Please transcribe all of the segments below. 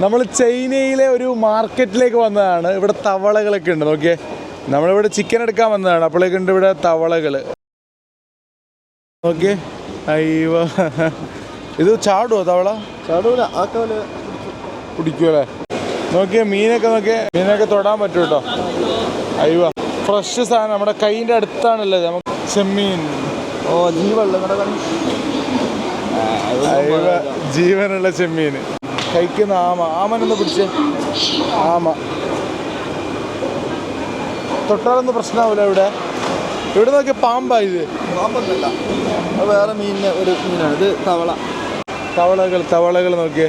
നമ്മൾ ചൈനയിലെ ഒരു മാർക്കറ്റിലേക്ക് വന്നതാണ്. ഇവിടെ തവളകളൊക്കെ ഉണ്ട്. നോക്കിയേ. നമ്മളിവിടെ ചിക്കൻ എടുക്കാൻ വന്നതാണ്. അപ്പോഴേക്കുണ്ട് ഇവിടെ തവളകൾ. നോക്കിയേ. അയ്യോ. ഇത് ചാടുവോ തവള? ചാടൂല. പിടിക്കുമല്ലേ നോക്കിയേ മീനൊക്കെ നോക്കിയേ. മീനൊക്കെ തൊടാൻ പറ്റും കേട്ടോ. അയ്യോ. ഫ്രഷ് സാധനം. നമ്മുടെ കൈയിന്റെ അടുത്താണല്ലേ നമുക്ക് ചെമ്മീൻ. ഓ അയ്യോ. ജീവനുള്ള ചെമ്മീൻ. കഴിക്കുന്ന ആമ. ആമനൊന്ന് പിടിച്ച്. ആമ. തൊട്ടാലൊന്നും പ്രശ്നമാവില്ല ഇവിടെ. ഇവിടെ നോക്കിയ പാമ്പാ ഇത്. പാമ്പല്ല അത് വേറെ മീനിന് ഒരു മീനാണ്. ഇത് തവള. തവളകൾ തവളകൾ നോക്കിയേ.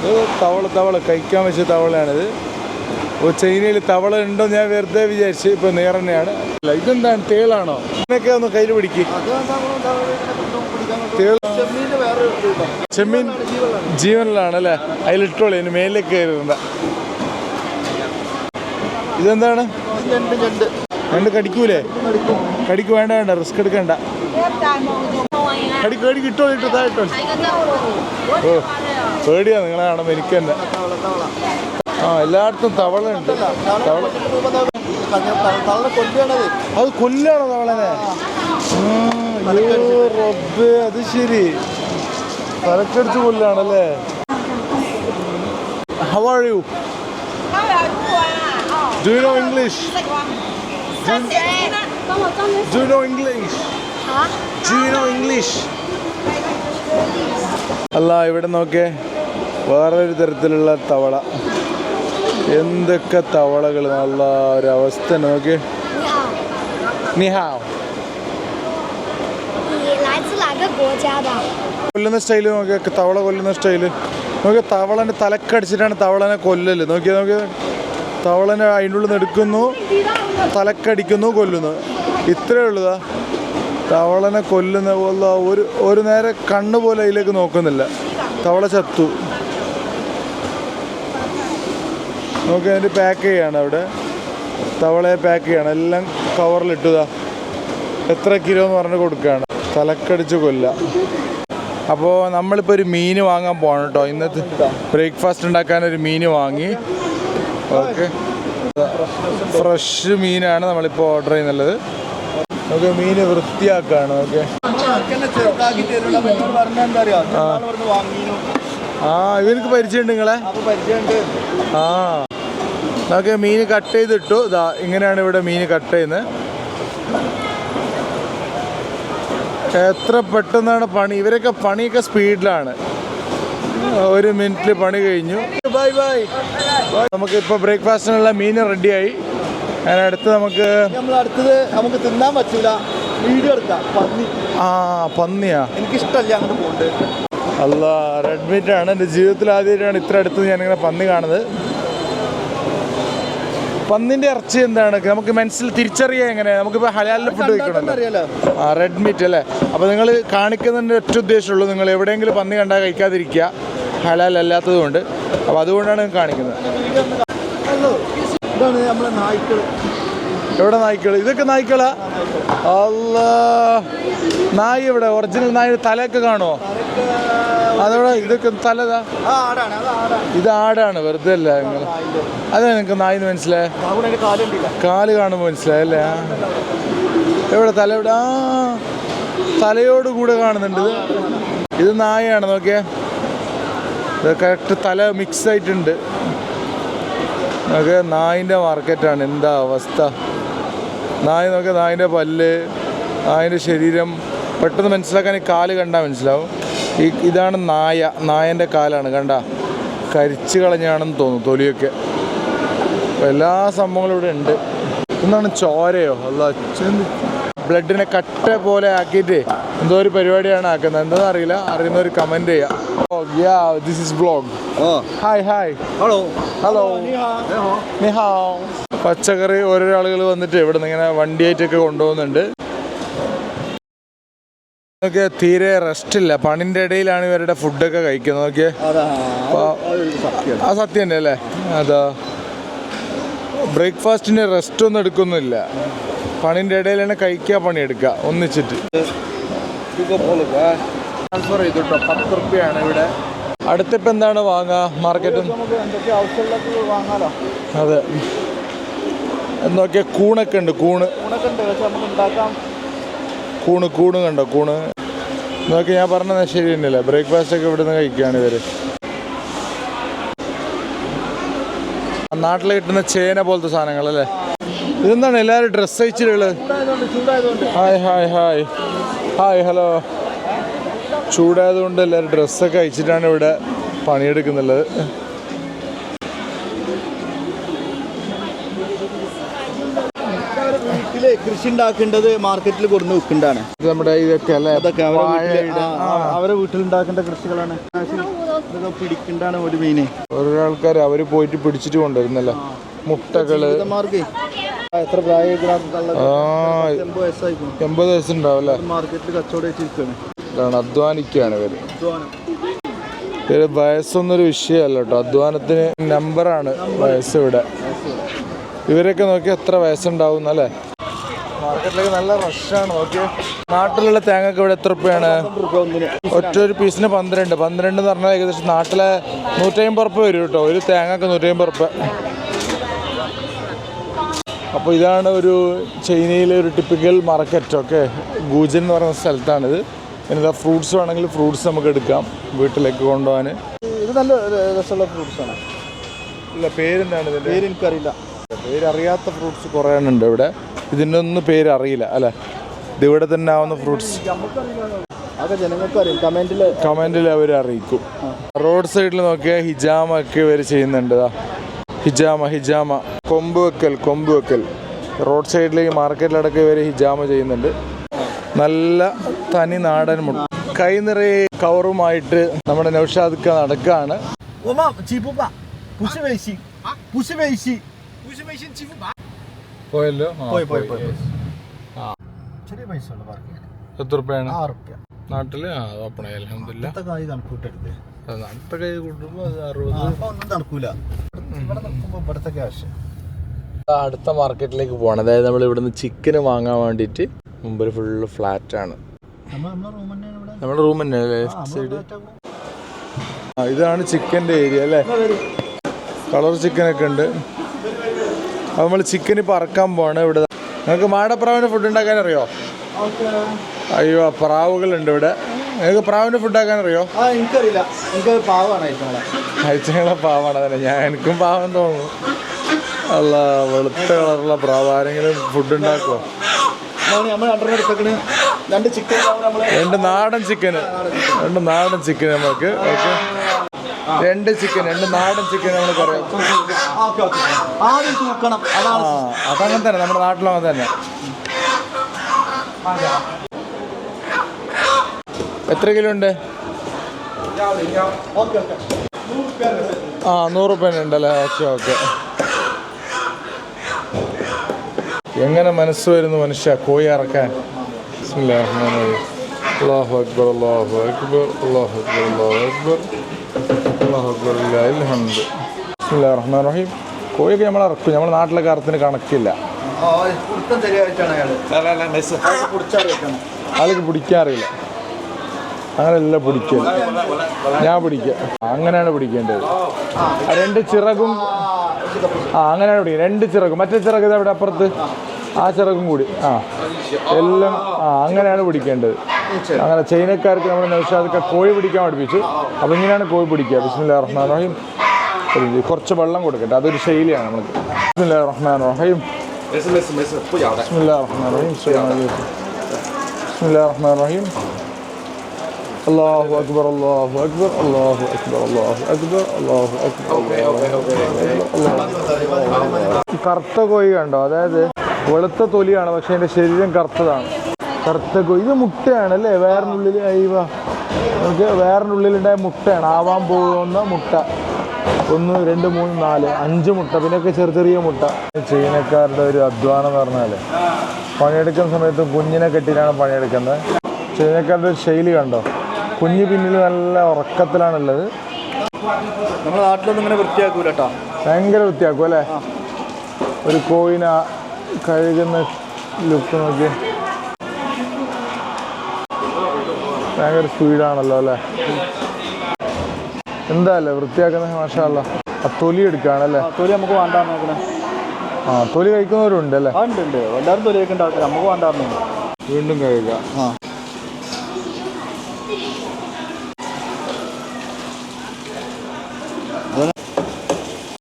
ഇത് തവള തവള. കഴിക്കാൻ വെച്ച തവളയാണിത്. ഓ ചൈനയിൽ തവള ഉണ്ടോ ഞാൻ വെറുതെ വിചാരിച്ചു ഇപ്പൊ നേരെന്നെയാണ്. ഇതെന്താണ്? തേളാണോ? ഇതിനൊക്കെ ഒന്ന് കയ്യിൽ പിടിക്ക്. ചെമ്മീൻ ജീവനാണ്. ജീവനിലാണ് അല്ലേ അതിലിട്ടോളി ഇതിന് മേലിലേക്ക് കയറുന്ന ഇതെന്താണ്? രണ്ട് കടിക്കൂലേ? കടിക്കും. വേണ്ട വേണ്ട റിസ്ക് എടുക്കണ്ട. കടിക്ക് കടിക്ക് ഇട്ടോ ഇട്ടോ ഓ പേടിയാ നിങ്ങളെ കാണുമ്പോൾ എനിക്ക് തന്നെ. ആ എല്ലായിടത്തും തവള ഉണ്ട്. തവള. അത് കൊല്ലാണോ തവളനെ? റബ്ബേ അത് ശരി. തലക്കടിച്ച് കൊല്ലാണല്ലേ how are you do you know English do you know English do you know English അല്ല ഇവിടെ നോക്കേ. വേറൊരു തരത്തിലുള്ള തവള. എന്തൊക്കെ തവളകൾ നല്ല ഒരു അവസ്ഥ നോക്കി. നിഹാ. നിഹാവ് 国家的？ കൊല്ലുന്ന സ്റ്റൈല് നോക്കിയ തവള കൊല്ലുന്ന സ്റ്റൈല് നോക്കിയ തവളനെ തലക്കടിച്ചിട്ടാണ് തവളനെ കൊല്ലല് നോക്കിയ നോക്കിയ തവളനെ അതിൻ്റെ ഉള്ളിൽ നിന്ന് എടുക്കുന്നു തലക്കടിക്കുന്നു കൊല്ലുന്നു ഇത്രേ ഉള്ളതാ തവളനെ കൊല്ലുന്ന പോലെ ഒരു ഒരു നേരെ കണ്ണ് പോലെ അതിലേക്ക് നോക്കുന്നില്ല തവള ചത്തു നോക്കി അതിൻ്റെ പാക്ക് ചെയ്യാണ് അവിടെ തവളയെ പാക്ക് ചെയ്യാണ് എല്ലാം കവറിലിട്ടുതാ എത്ര കിലോ എന്ന് പറഞ്ഞ് കൊടുക്കുകയാണ് തലക്കടിച്ച് കൊല്ല. അപ്പോൾ നമ്മളിപ്പോൾ ഒരു മീൻ വാങ്ങാൻ പോകണം കേട്ടോ ഇന്നത്തെ ബ്രേക്ക്ഫാസ്റ്റ് ഉണ്ടാക്കാൻ ഒരു മീൻ വാങ്ങി. ഓക്കെ. ഫ്രഷ് മീനാണ് നമ്മളിപ്പോൾ ഓർഡർ ചെയ്യുന്നുള്ളത്. നമുക്ക് മീൻ വൃത്തിയാക്കാണ് ഓക്കെ. ആ. ഇവനക്ക് പരിചയമുണ്ട് നിങ്ങളെ? ആ. ഓക്കെ മീൻ കട്ട് ചെയ്തിട്ടു. ഇതാ ഇങ്ങനെയാണ് ഇവിടെ മീൻ കട്ട് ചെയ്യുന്നത്. എത്ര പെട്ടെന്നാണ് പണി? ഇവരൊക്കെ പണിയൊക്കെ സ്പീഡിലാണ്. ഒരു മിനിറ്റിൽ പണി കഴിഞ്ഞു. Bye bye. നമുക്ക് ഇപ്പൊ ബ്രേക്ക്ഫാസ്റ്റിനുള്ള മീൻ റെഡിയായി. അതിനടുത്ത് നമുക്ക് നമ്മൾ അടുത്തത് നമുക്ക് തിന്നാൻ പറ്റൂല. വീഡിയോ എടുക്കാം. പന്നി. ആ പന്നിയാ. എനിക്കിഷ്ടമല്ല അങ്ങോട്ട് പോകണ്ട് അല്ല റെഡ്മിറ്റാണ് എന്റെ ജീവിതത്തിൽ ആദ്യമായിട്ടാണ് ഇത്ര അടുത്ത് ഞാനിങ്ങനെ പന്നി കാണുന്നത്. പന്നിന്റെ ഇറച്ചി എന്താണ്? നമുക്ക് മനസ്സിൽ തിരിച്ചറിയാം എങ്ങനെ നമുക്കിപ്പോൾ ഹലാലിന്റെ ഫുഡ് കഴിക്കണമല്ലോ. ആ റെഡ് മീറ്റ് അല്ലേ? അപ്പോൾ നിങ്ങൾ കാണിക്കുന്നതിന്റെ ഒറ്റ ഉദ്ദേശമുള്ളൂ. നിങ്ങൾ എവിടെയെങ്കിലും പന്നി കണ്ടാൽ കഴിക്കാതിരിക്കുക. ഹലാൽ അല്ലാത്തത് കൊണ്ട് അപ്പോൾ അതുകൊണ്ടാണ് കാണിക്കുന്നത്. ഹലോ ഇതാണ് നമ്മളെ നായ്ക്കൾ എവിടെ നായ്ക്കൾ ഇതൊക്കെ നായ്ക്കളാ? അല്ല. നായ് ഇവിടെ ഒറിജിനൽ നായ തലയൊക്കെ കാണുമോ അതവിടെ ഇതൊക്കെ തലതാ? ഇത് ആടാണ് വെറുതെ അല്ല നിങ്ങൾ അതെ നിങ്ങൾക്ക് നായിന്ന് മനസ്സിലായി? കാൽ കാണുമ്പോൾ മനസ്സിലായല്ലേ എവിടെ തല എവിടെ? ആ. തലയോട് കൂടെ കാണുന്നുണ്ട് ഇത്. ഇത് നായയാണ് നോക്കിയേ. ഇത് കറക്റ്റ് തല മിക്സ് ആയിട്ടുണ്ട്. നോക്കിയ നായിന്റെ മാർക്കറ്റാണ് എന്താ അവസ്ഥ? നായ നോക്കിയ നായിന്റെ പല്ല് നായിന്റെ ശരീരം. പെട്ടെന്ന് മനസ്സിലാക്കാൻ ഈ കാൽ കണ്ടാൽ മനസ്സിലാവും. ഈ ഇതാണ് നായ നായന്റെ കാലാണ് കണ്ട. കരിച്ച് കളഞ്ഞാണെന്ന് തോന്നുന്നു തൊലിയൊക്കെ. എല്ലാ സംഭവങ്ങളും ഇവിടെ ഉണ്ട്. എന്താണ് ചോരയോ? അല്ല ബ്ലഡിനെ കട്ട പോലെ ആക്കിയിട്ട് എന്തോ ഒരു പരിപാടിയാണ് ആക്കുന്നത്. എന്താണെന്ന് അറിയില്ല. അറിയുന്നവർ കമന്റ് ചെയ്യാം. This is blog hi hi hello hello പച്ചക്കറി ഓരോ ആളുകൾ വന്നിട്ട് ഇവിടെ നിന്ന് ഇങ്ങനെ വണ്ടിയായിട്ടൊക്കെ കൊണ്ടുപോകുന്നുണ്ട്. തീരെ റെസ്റ്റ് ഇല്ല. പണിന്റെ ഇടയിലാണ് ഇവരുടെ ഫുഡൊക്കെ കഴിക്കുന്നത്. നോക്കിയേ. ആ സത്യം തന്നെ അല്ലേ? അതാ. ബ്രേക്ക്ഫാസ്റ്റിന് റെസ്റ്റ് ഒന്നും എടുക്കുന്നില്ല. പണിന്റെ ഇടയിലാണ് കഴിക്കുക പണിയെടുക്കുക ഒന്നിച്ചിട്ട്. ട്രാൻസ്ഫർ ചെയ്തിട്ടോ. പത്ത് റുപ്യാണ് ഇവിടെ. അടുത്തിപ്പോൾ എന്താണ് വാങ്ങുക മാർക്കറ്റ് എന്തൊക്കെ ആവശ്യമുള്ളത് വാങ്ങാലോ. അതെ. എന്നൊക്കെ കൂണൊക്കെ ഉണ്ട് കൂണ്. കൂണ് കൂണ് കണ്ടോ കൂണ്. എന്നൊക്കെ ഞാൻ പറഞ്ഞത് ശരി തന്നെയല്ലേ? ബ്രേക്ക്ഫാസ്റ്റ് ഒക്കെ ഇവിടുന്ന് കഴിക്കുകയാണ് ഇവർ. നാട്ടിൽ കിട്ടുന്ന ചേന പോലത്തെ സാധനങ്ങൾ അല്ലേ ഇതെന്താണ് എല്ലാവരും dress അയച്ചിട്ടുള്ളത് hi hi hi hi hello ചൂടായതുകൊണ്ട് എല്ലാവരും ഡ്രസ്സൊക്കെ അയച്ചിട്ടാണ് ഇവിടെ പണിയെടുക്കുന്നുള്ളത് ഉണ്ടാക്കേണ്ടത് മാർക്കറ്റിൽ കൊടുന്ന് വിൽക്കേണ്ടതാണ് നമ്മുടെ ഇതൊക്കെ അല്ലേ? അതൊക്കെ അവരെ വാഴ, വീട്ടിൽ ആ, ആ, വീട്ടിൽ ഉണ്ടാക്കേണ്ട കൃഷികളാണ്. ഇതൊക്കെ പിടിക്കേണ്ടതാണ് ഒരു മീന് ഓരോ ആൾക്കാർ അവർ പോയിട്ട് പിടിച്ചിട്ട് കൊണ്ടുവരുന്നല്ലേ? മുട്ടകൾ. എത്ര എൺപത് വയസ്സായിരിക്കും എൺപത് വയസ്സുണ്ടാവും അല്ലേ മാർക്കറ്റിൽ കച്ചവടം ഇതാണ് അധ്വാനിക്കുകയാണ് ഇവർ. ഇവർ വയസ്സൊന്നൊരു വിഷയമല്ല കേട്ടോ. അധ്വാനത്തിന് നമ്പറാണ് വയസ്സ് ഇവിടെ. ഇവരൊക്കെ നോക്കി എത്ര വയസ്സുണ്ടാവും അല്ലേ മാർക്കറ്റിലേക്ക് നല്ല റഷാണ് ഓക്കെ നാട്ടിലുള്ള തേങ്ങക്ക് ഇവിടെ എത്ര രൂപയാണ് ഒറ്റ ഒരു പീസിന് പന്ത്രണ്ട്. പന്ത്രണ്ട് എന്ന് പറഞ്ഞാൽ ഏകദേശം നാട്ടിലെ നൂറ്റമ്പത് ഉറുപ്പ വരും കേട്ടോ. ഒരു തേങ്ങക്ക് നൂറ്റമ്പത് ഉറുപ്പ അപ്പോൾ ഇതാണ് ഒരു ചൈനയിലെ ഒരു ടിപ്പിക്കൽ മാർക്കറ്റ് ഓക്കെ ഗൂജൻ എന്ന് പറയുന്ന സ്ഥലത്താണിത്. പിന്നെ ഫ്രൂട്ട്സ് വേണമെങ്കിൽ ഫ്രൂട്ട്സ് നമുക്ക് എടുക്കാം വീട്ടിലേക്ക് കൊണ്ടുപോകാൻ. ഇത് നല്ല രസമുള്ള ഫ്രൂട്ട്സ് ആണ്. ഇല്ല പേരെന്താണ് പേര് എനിക്കറിയില്ല. പേര് അറിയാത്ത ഫ്രൂട്ട്സ് കുറേ എണ്ണം ഉണ്ട് ഇവിടെ. ഇതിനൊന്നും പേരറിയില്ല പേര് അറിയില്ല അല്ലേ? ഇത് ഇവിടെ തന്നെ ആവുന്ന ഫ്രൂട്ട്സ് കമന്റിൽ അവർ അറിയിക്കും. റോഡ് സൈഡിൽ നോക്കിയാൽ ഹിജാമ ഒക്കെ ഇവർ ചെയ്യുന്നുണ്ട് ദാ. ഹിജാമ ഹിജാമ. കൊമ്പ് വെക്കൽ കൊമ്പ് വെക്കൽ. റോഡ് സൈഡിലേക്ക് മാർക്കറ്റിലടക്കം ഇവർ ഹിജാമ ചെയ്യുന്നുണ്ട്. നല്ല തനി നാടൻ മുട്ട. കൈ നിറയെ കവറുമായിട്ട് നമ്മുടെ നൗഷാദ്ക്ക നടക്കുകയാണ് പോയല്ലോ? പോയി പോയി പോയി. ചെറിയ പൈസ ഉള്ള പാർക്കിംഗ് എത്ര രൂപയാണ് ആറ് റുപ്യ നാട്ടിൽ? ഓപ്പണായി അലഹമില്ല കായ് കണക്കൂട്ടെടുത്ത് നാട്ടിലത്തെ ഒന്നും ഇവിടത്തെ അടുത്ത മാർക്കറ്റിലേക്ക് പോകണം അതായത് നമ്മൾ ഇവിടുന്ന് ചിക്കന് വാങ്ങാൻ വേണ്ടിട്ട് മുമ്പിൽ ഫുള്ള് ഫ്ലാറ്റ് ആണ്. നമ്മുടെ റൂം തന്നെ ലെഫ്റ്റ് സൈഡ് ഇതാണ് ചിക്കന്റെ ഏരിയ അല്ലേ? കളർ ചിക്കൻ ഒക്കെ ഉണ്ട്. അപ്പോൾ നമ്മൾ ചിക്കൻ ഇപ്പോൾ അറക്കാൻ പോവാണ് ഇവിടെ. നിങ്ങൾക്ക് മാടപ്രാവിന് ഫുഡ് ഉണ്ടാക്കാൻ അറിയോ അയ്യോ പ്രാവുകളുണ്ട് ഇവിടെ. നിങ്ങൾക്ക് പ്രാവിന് ഫുഡ് ആക്കാൻ അറിയോ എനിക്കറിയില്ല. എനിക്ക് പാവാണ് ഏറ്റവും അയച്ചങ്ങളെ പാവാണ് അതന്നെ. ഞാൻ എനിക്കും പാവം തോന്നുന്നു. അല്ല വെളുത്ത കളറുള്ള പ്രാവ്. ആരെങ്കിലും ഫുഡ് ഉണ്ടാക്കുമോ എടുത്തേക്കണ്. രണ്ട് നാടൻ ചിക്കന് രണ്ട് നാടൻ ചിക്കൻ നമുക്ക്. ഓക്കെ. രണ്ട് ചിക്കൻ രണ്ട് നാടൻ ചിക്കൻ നമ്മൾ പറയാം. Okay okay. ആദ്യം തൂക്കണം ആ അതാണ് അതങ്ങനെ തന്നെ. നമ്മുടെ നാട്ടിലങ്ങനെ തന്നെ. എത്ര കിലോ ഉണ്ട്? ആ നൂറ് റുപ്യ ഉണ്ടല്ലേ ഓക്കെ ഓക്കെ. എങ്ങനെ മനസ്സ് വരുന്നു മനുഷ്യ? കോഴി ഇറക്കാൻ അള്ളാഹു അക്ബർ അള്ളാഹു അക്ബർ അള്ളാഹു അക്ബർ അള്ളാഹു അക്ബർ. അള്ളാഹു അക്ബർ ബിസ്മില്ലാഹിർ റഹ്മാനിർ റഹീം കോഴിയൊക്കെ നമ്മൾ ഇറക്കും നമ്മുടെ നാട്ടിലെ കാര്യത്തിന് കണക്കില്ല അതൊക്കെ ആൾക്ക് പിടിക്കാറില്ല അങ്ങനെയല്ല പിടിക്കുക ഞാൻ പിടിക്കുക അങ്ങനെയാണ് പിടിക്കേണ്ടത്. ആ രണ്ട് ചിറകും. ആ അങ്ങനെയാണ് പിടിക്കുക രണ്ട് ചിറകും. മറ്റേ ചിറക് ഇത് അവിടെ അപ്പുറത്ത്. ആ ചിറകും കൂടി. ആ. എല്ലാം ആ അങ്ങനെയാണ് പിടിക്കേണ്ടത്. അങ്ങനെ ചൈനക്കാർക്ക് നമ്മൾ നൗഷാദൊക്കെ കോഴി പിടിക്കാൻ പഠിപ്പിച്ചു. അപ്പം ഇങ്ങനെയാണ് കോഴി പിടിക്കുക. ബിസ്മില്ല റഹ്മാൻ റഹീം കുറച്ച് വെള്ളം കൊടുക്കട്ടെ. അതൊരു ശൈലിയാണ് നമുക്ക് ബിസ്മില്ലാ റഹ്മാൻ റഹീം. ബിസ്മില്ലാ റഹ്മാൻ റഹീം. ബിസ്മില്ലാ റഹ്മാൻ റഹീം. الله أكبر الله أكبر الله أكبر الله أكبر الله أكبر കറുത്ത കോഴി കണ്ടോ? അതായത് വെളുത്ത തൊലിയാണ് പക്ഷെ എന്റെ ശരീരം കറുത്തതാണ്. കറുത്ത കോഴി. ഇത് മുട്ടയാണ് അല്ലേ വേറിനുള്ളിൽ അയവ നമുക്ക് വേറിനുള്ളിലുണ്ടായ മുട്ടയാണ്. ആവാൻ പോകുന്ന മുട്ട. ഒന്ന് രണ്ട് മൂന്ന് നാല് അഞ്ച് മുട്ട. പിന്നെയൊക്കെ ചെറിയ ചെറിയ മുട്ട. ചൈനക്കാരുടെ ഒരു അധ്വാനം എന്ന് പറഞ്ഞാൽ പണിയെടുക്കുന്ന സമയത്ത് കുഞ്ഞിനെ കെട്ടിയിട്ടാണ് പണിയെടുക്കുന്നത്. ചൈനക്കാരുടെ ഒരു ശൈലി കണ്ടോ? കുഞ്ഞ് പിന്നിൽ നല്ല ഉറക്കത്തിലാണുള്ളത്. നമ്മുടെ നാട്ടിലൊന്നും ഇങ്ങനെ വൃത്തിയാക്കൂല കേട്ടോ. ഭയങ്കര വൃത്തിയാക്കും അല്ലേ? ഒരു കോയിന കഴുകുന്ന ലുക്ക് നോക്കി. ഭയങ്കര സ്പീഡാണല്ലോ അല്ലേ? എന്താ അല്ലേ വൃത്തിയാക്കുന്ന മാഷാല്ല തൊലി എടുക്കുകയാണല്ലേ തൊലി നമുക്ക് വേണ്ടാന്ന് നോക്കണേ ആ തൊലി കഴിക്കുന്നവരുണ്ട് അല്ലേ ഉണ്ട് ഉണ്ട്. എല്ലാവരും ഉണ്ടാക്കുക നമുക്ക് വേണ്ടാന്ന് വീണ്ടും കഴിക്കുക ആ.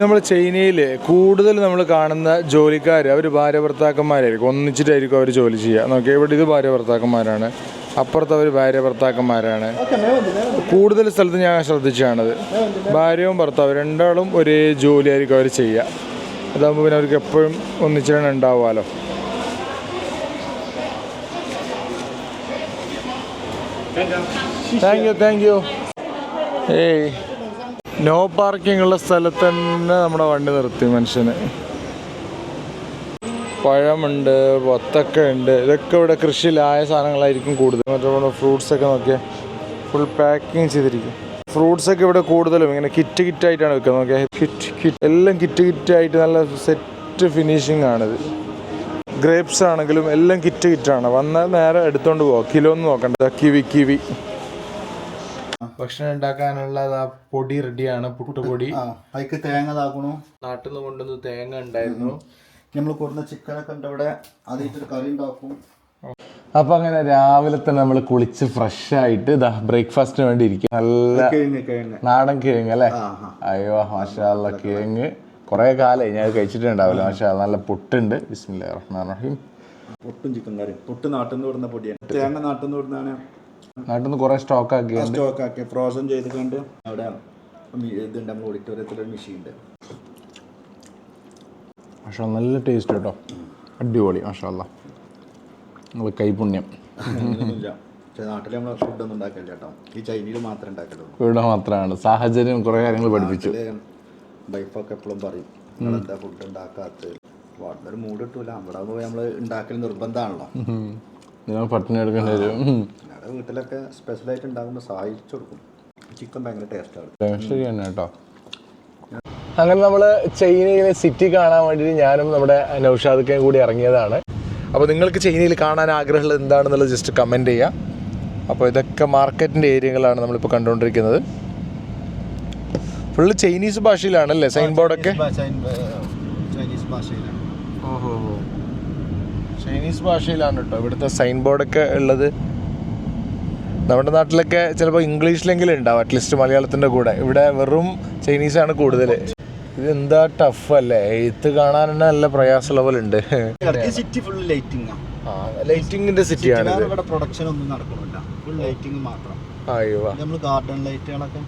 നമ്മൾ ചൈനയിൽ കൂടുതൽ നമ്മൾ കാണുന്ന ജോലിക്കാർ അവർ ഭാര്യ ഭർത്താക്കന്മാരായിരിക്കും. ഒന്നിച്ചിട്ടായിരിക്കും അവർ ജോലി ചെയ്യുക. നോക്കിയാൽ ഇവിടെ ഇത് ഭാര്യ ഭർത്താക്കന്മാരാണ്. അപ്പുറത്ത് അവർ ഭാര്യ ഭർത്താക്കന്മാരാണ്. കൂടുതൽ സ്ഥലത്ത് ഞാൻ ശ്രദ്ധിച്ചാണത്. ഭാര്യയും ഭർത്താവും രണ്ടാളും ഒരേ ജോലിയായിരിക്കും അവർ ചെയ്യുക അതാകുമ്പോൾ പിന്നെ അവർക്ക് എപ്പോഴും ഒന്നിച്ചിട്ടാണ് ഉണ്ടാവുമല്ലോ താങ്ക് യു താങ്ക് യു ഏയ് നോ പാർക്കിംഗ് ഉള്ള സ്ഥലത്ത് തന്നെ നമ്മുടെ വണ്ടി നിർത്തി മനുഷ്യന്. പഴമുണ്ട് വത്തക്ക ഉണ്ട് ഇതൊക്കെ ഇവിടെ കൃഷിയിലായ സാധനങ്ങളായിരിക്കും കൂടുതൽ. മറ്റേ ഫ്രൂട്ട്സ് ഒക്കെ നോക്കിയാൽ ഫുൾ പാക്കിങ് ചെയ്തിരിക്കും. ഫ്രൂട്ട്സൊക്കെ ഇവിടെ കൂടുതലും ഇങ്ങനെ കിറ്റ് കിറ്റായിട്ടാണ് വെക്കുന്നത്. നോക്കിയാൽ കിറ്റ് കിറ്റ് എല്ലാം കിറ്റ് കിറ്റായിട്ട് നല്ല സെറ്റ് ഫിനിഷിംഗ് ആണിത്. ഗ്രേപ്സ് ആണെങ്കിലും എല്ലാം കിറ്റ് കിറ്റാണ് വന്നാൽ നേരെ എടുത്തോണ്ട് പോവാം. കിലോ ഒന്നും നോക്കണ്ട. Kiwi kiwi. ഭക്ഷണം ഉണ്ടാക്കാനുള്ള പൊടി റെഡിയാണ് പുട്ടുപൊടി. അതിക്ക് തേങ്ങ ഇതാക്കണു നാട്ടിൽ നിന്ന് കൊണ്ടുവന്ന് തേങ്ങ ഉണ്ടായിരുന്നു. നമ്മൾ കൊടുന്ന ചിക്കനൊക്കെ ഉണ്ട് ഇവിടെ അതിട്ടൊരു കറി ഉണ്ടാക്കും. അപ്പൊ അങ്ങനെ രാവിലെ തന്നെ നമ്മൾ കുളിച്ച് ഫ്രഷ് ആയിട്ട് ഇതാ ബ്രേക്ക്ഫാസ്റ്റിന് വേണ്ടി ഇരിക്കും. നല്ല നാടൻ കിഴങ്ങ് അല്ലേ? അയ്യോ മാഷാല്ല കിഴങ്ങ്. കുറെ കാലമായി ഞാൻ കഴിച്ചിട്ടുണ്ടാവില്ല മാഷാ നല്ല പുട്ടുണ്ട്. ബിസ്മില്ലാ റഹ്മാൻ റഹീം. പൊട്ടും ചിക്കൻ കറി പൊട്ട് നാട്ടിൽ നിന്ന് വിടുന്ന പൊടിയാണ്. തേങ്ങ നാട്ടിൽ നിന്ന് വിടുന്നതാണ് നാട്ടിൽ നിന്ന് കുറെ സ്റ്റോക്ക് ആക്കി സ്റ്റോക്ക് ആക്കി. ഫ്രോസൺ ചെയ്ത് കണ്ട് അവിടെ ഇതുണ്ട് നമ്മൾ ഓഡിറ്റോറിയത്തിലൊരു മെഷീൻ ഉണ്ട്. മാഷാ നല്ല ടേസ്റ്റ് കേട്ടോ. അടിപൊളി മാഷാല്ല നിങ്ങൾ കൈപുണ്യം. നാട്ടിൽ നമ്മൾ ഫുഡൊന്നും ഉണ്ടാക്കില്ല കേട്ടോ. ഈ ചൈനയിൽ മാത്രമേ ഉണ്ടാക്കലുള്ളൂ. ഇവിടെ മാത്രമാണ്. സാഹചര്യം കുറെ കാര്യങ്ങൾ പഠിപ്പിച്ചു. വൈഫൊക്കെ എപ്പോഴും പറയും. നിങ്ങളെന്താ ഫുഡ് ഉണ്ടാക്കാത്തത്? വളരെ മൂഡ് കിട്ടൂല. അവിടെ പോയി നമ്മൾ ഉണ്ടാക്കൽ നിർബന്ധമാണല്ലോ. നിങ്ങൾ പട്ടിണി എടുക്കേണ്ടി വരും. ഞങ്ങളുടെ വീട്ടിലൊക്കെ സ്പെഷ്യലായിട്ട് ഉണ്ടാകുമ്പോൾ സഹായിച്ചു കൊടുക്കും. ചിക്കൻ ഭയങ്കര ടേസ്റ്റാണ് ശരി തന്നെ കേട്ടോ. അങ്ങനെ നമ്മൾ ചൈനയിലെ സിറ്റി കാണാൻ വേണ്ടിയിട്ട് ഞാനും നമ്മുടെ നൌഷാദക്കയും കൂടി ഇറങ്ങിയതാണ്. അപ്പോൾ നിങ്ങൾക്ക് ചൈനയിൽ കാണാൻ ആഗ്രഹമുള്ളത് എന്താണെന്നുള്ളത് ജസ്റ്റ് കമന്റ് ചെയ്യാം. അപ്പോൾ ഇതൊക്കെ മാർക്കറ്റിന്റെ ഏരിയകളാണ് നമ്മളിപ്പോൾ കണ്ടുകൊണ്ടിരിക്കുന്നത്. ഫുള്ള് ചൈനീസ് ഭാഷയിലാണല്ലേ? സൈൻ ബോർഡൊക്കെ ചൈനീസ് ഭാഷയിലാണ്. ഓഹോ. ചൈനീസ് ഭാഷയിലാണ് കേട്ടോ ഇവിടുത്തെ സൈൻ ബോർഡൊക്കെ ഉള്ളത്. നമ്മുടെ നാട്ടിലൊക്കെ ചിലപ്പോൾ ഇംഗ്ലീഷിലെങ്കിലും ഉണ്ടാവും അറ്റ്ലീസ്റ്റ് മലയാളത്തിന്റെ കൂടെ. ഇവിടെ വെറും ചൈനീസാണ് കൂടുതൽ ഇത് എന്താ ടഫ് അല്ലേ? എഴുത്ത് കാണാൻ തന്നെ നല്ല പ്രയാസമുള്ള പോലെ ഉണ്ട്. സിറ്റി ഫുൾ ലൈറ്റിംഗ് ലൈറ്റിംഗിന്റെ സിറ്റിയാണിത് ഇവിടെ പ്രൊഡക്ഷൻ ഒന്നും നടക്കുന്നില്ല. ഫുൾ ലൈറ്റിംഗ് മാത്രം. അയ്യോ നമ്മൾ ഗാർഡൻ ലൈറ്റുകളൊക്കെ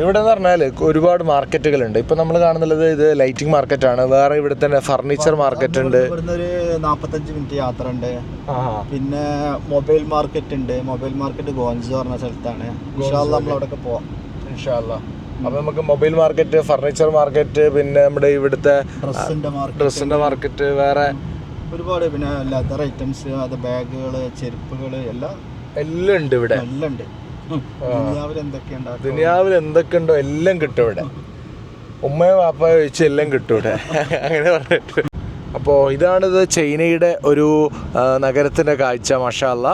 ഇവിടെ എന്ന് പറഞ്ഞാൽ ഒരുപാട് മാർക്കറ്റുകളുണ്ട് ഇപ്പം നമ്മൾ കാണുന്നത് ഇത് ലൈറ്റിംഗ് ആണ്. വേറെ ഇവിടെ തന്നെ ഫർണിച്ചർ മാർക്കറ്റ് ഉണ്ട്. നാപ്പത്തഞ്ച് മിനിറ്റ് യാത്ര ഉണ്ട്. പിന്നെ മൊബൈൽ മാർക്കറ്റ് ഉണ്ട്. മൊബൈൽ മാർക്കറ്റ് ഗോൻസ് പറഞ്ഞ സ്ഥലത്താണ്. നമ്മൾ അവിടെയൊക്കെ പോവാം. അപ്പം നമുക്ക് മൊബൈൽ മാർക്കറ്റ് ഫർണിച്ചർ മാർക്കറ്റ് പിന്നെ നമ്മുടെ ഇവിടുത്തെ ഡ്രസ്സിന്റെ മാർക്കറ്റ്. വേറെ ഒരുപാട് പിന്നെ ലെതർ ഐറ്റംസ് അത് ബാഗുകൾ ചെരുപ്പുകൾ എല്ലാം എല്ലാം ഉണ്ട് ഇവിടെ. എല്ലാം ഉണ്ട്. ദുനിയാവിൽ എന്തൊക്കെ ഉണ്ടോ എല്ലാം കിട്ടും ഇവിടെ. ഉമ്മയോ വാപ്പയോ ചോദിച്ച് എല്ലാം കിട്ടും ഇവിടെ. അങ്ങനെ പറഞ്ഞിട്ട്. അപ്പോൾ ഇതാണിത് ചൈനയുടെ ഒരു നഗരത്തിന്റെ കാഴ്ച മഷാല്ല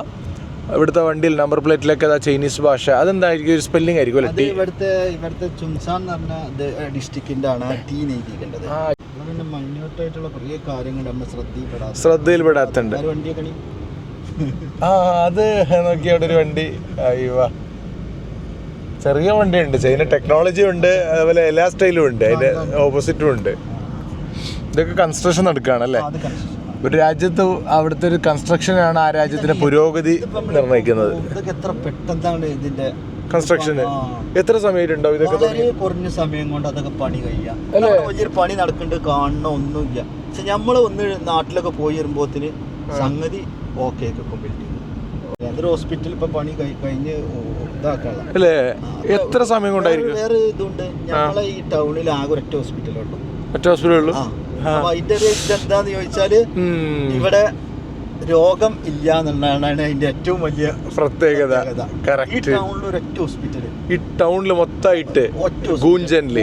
ഇവിടുത്തെ വണ്ടിയിൽ നമ്പർ പ്ലേറ്റിലൊക്കെ ചൈനീസ് ഭാഷ. അതെന്തായിരിക്കും? ഒരു സ്പെല്ലിംഗ് ആയിരിക്കും അല്ലെ? ഇവിടുത്തെ ഇവിടുത്തെ ചുംസാൻ എന്ന് പറഞ്ഞ ഡിസ്ട്രിക്റ്റിന്റെ ആണ് ടീ പിന്നെ മൈന്യൂട്ടായിട്ടുള്ള കുറേ കാര്യങ്ങൾ നമ്മൾ ശ്രദ്ധയിൽപ്പെടാതെ ശ്രദ്ധയിൽപ്പെടാത്തുണ്ട്? ആ അത് നോക്കി അവിടെ ഒരു വണ്ടി. അയ്യോ ചെറിയ വണ്ടി ഉണ്ട് ചൈന ടെക്നോളജി ഉണ്ട്. അതുപോലെ എല്ലാ സ്റ്റൈലും ഉണ്ട്. അതിന്റെ ഓപ്പോസിറ്റും ഉണ്ട്. ഇതൊക്കെ കൺസ്ട്രക്ഷൻ നടക്കുകയാണ് ഒരു രാജ്യത്ത് അവിടുത്തെ ഒരു കൺസ്ട്രക്ഷനാണ് ആ രാജ്യത്തിന്റെ പുരോഗതി നിർണയിക്കുന്നത്. ഇതൊക്കെ എത്ര പെട്ടെന്നാണ് ഇതിന്റെ കൺസ്ട്രക്ഷന് എത്ര സമയത്തുണ്ടാവും ഇതൊക്കെ വളരെ കുറഞ്ഞ സമയം കൊണ്ട് അതൊക്കെ പണി കഴിയാം വലിയൊരു പണി നടക്കുന്നുണ്ട് കാണണ ഒന്നുമില്ല. പക്ഷെ നമ്മൾ ഒന്ന് നാട്ടിലൊക്കെ പോയി വരുമ്പോത്തിന് സംഗതി ഓക്കെ ബിൽഡിംഗ് അതൊരു ഹോസ്പിറ്റൽ ഇപ്പൊ പണി കഴി- കഴിഞ്ഞ് അല്ലേ? എത്ര സമയം കൊണ്ടായിരിക്കും? വേറെ ഇതുണ്ട്. നമ്മളെ ഈ ടൗണിൽ ആകെ ഒറ്റ ഹോസ്പിറ്റലുള്ളൂ ഒറ്റ ഹോസ്പിറ്റലേ ഉള്ളൂ? ആ. അപ്പൊ അതിന്റെ ഒരു ഇതെന്താന്ന് ചോദിച്ചാൽ ഇവിടെ രോഗം ഇല്ല എന്നുള്ളതാണ് അതിന്റെ ഏറ്റവും വലിയ പ്രത്യേകത. ഈ ടൗണിൽ ഒരൊറ്റ ഹോസ്പിറ്റൽ ഈ ടൗണിൽ മൊത്തമായിട്ട് ഗൂഞ്ചനിൽ.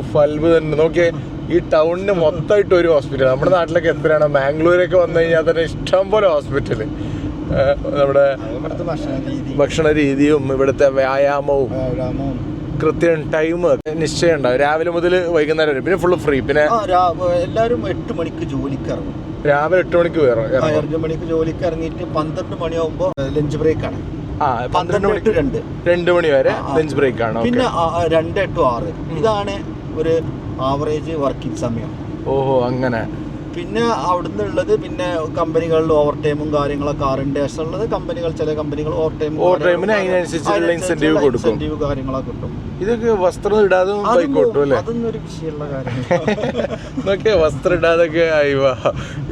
ഉഫ്, അത്ഭുതം നോക്കിയേ ഈ ടൗണിന് മൊത്തമായിട്ട് ഒരു ഹോസ്പിറ്റൽ നമ്മുടെ നാട്ടിലൊക്കെ എത്രയാണ്? മാംഗ്ലൂരൊക്കെ വന്നു കഴിഞ്ഞാൽ തന്നെ ഇഷ്ടം പോലെ ഹോസ്പിറ്റൽ നമ്മുടെ ഭക്ഷണ രീതി. ഭക്ഷണ രീതിയും ഇവിടുത്തെ വ്യായാമവും. കൃത്യം ടൈം നിശ്ചയം ഉണ്ടാവും. രാവിലെ മുതൽ വൈകുന്നേരം വരെ. പിന്നെ ഫുള്ള് ഫ്രീ പിന്നെ എല്ലാവരും എട്ട് മണിക്ക് ജോലിക്ക് ഇറങ്ങും. രാവിലെ എട്ട് മണിക്ക് അഞ്ച്. എട്ട് മണിക്ക് ജോലിക്ക് ഇറങ്ങിയിട്ട് പന്ത്രണ്ട് മണിയാകുമ്പോൾ ലഞ്ച് ബ്രേക്ക് ആണ്. ആ പന്ത്രണ്ട് ടു രണ്ട്. രണ്ട് മണി വരെ. ലഞ്ച് ബ്രേക്ക് ആണ്. പിന്നെ രണ്ട് ടു ആറ്. ഇതാണ് ഒരു ആവറേജ് വർക്കിംഗ് സമയം. ഓഹോ അങ്ങനെ. പിന്നെ അവിടുന്ന് ഉള്ളത് പിന്നെ കമ്പനികളിൽ ഓവർ ടൈമും കാര്യങ്ങളൊക്കെ ആറിന്റെ ശേഷം ഉള്ളത് കമ്പനികൾ ചില കമ്പനികൾ ഓവർ ടൈം ഓവർ ടൈമിന് അതിനനുസരിച്ചുള്ള ഇൻസെന്റീവ് കൊടുക്കും. ഇൻസെന്റീവ് കാര്യങ്ങളൊക്കെ കിട്ടും. ഇതൊക്കെ വസ്ത്രം ഇടാതെ അതൊന്നും- അല്ലേ? അതൊന്നും ഒരു വിഷയമുള്ള കാര്യം ഇതൊക്കെ വസ്ത്രം ഇടാതൊക്കെ അയ്യോ